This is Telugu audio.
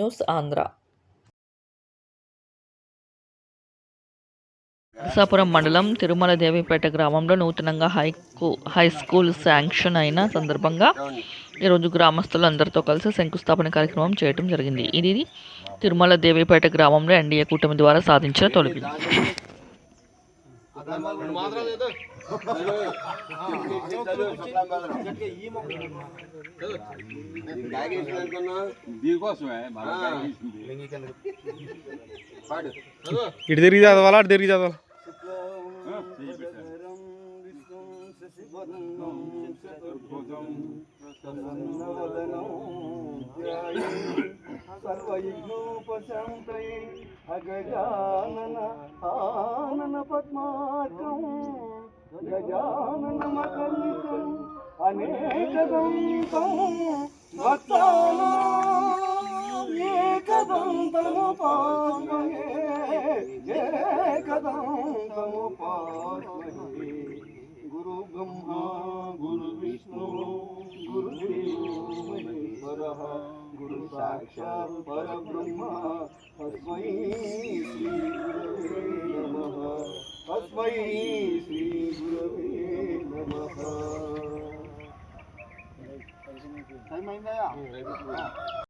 న్యూస్ ఆంధ్ర నరసాపురం మండలం తిరుమల దేవిపేట గ్రామంలో నూతనంగా హైకు హై స్కూల్ శాంక్షన్ అయిన సందర్భంగా ఈరోజు గ్రామస్తులు అందరితో కలిసి శంకుస్థాపన కార్యక్రమం చేయడం జరిగింది. ఇది తిరుమల దేవిపేట గ్రామంలో ఎన్డీఏ కూటమి ద్వారా సాధించిన తొలగింది ఇటు తిరిగి చదవాలా అటు తిరిగి చదవాలా? సర్వయుగ్నోపశాంతయే అగజానన ఆనన गजानन मदन ये कदम तम पास ये कदम तम गुरु ब्रह्मा, गुरु विष्णु, गुरु महेश्वर, गुरु साक्षात ब्रह्मा तस्मै श्री नमः। तस्मै श्री టైం అయిందయ్యా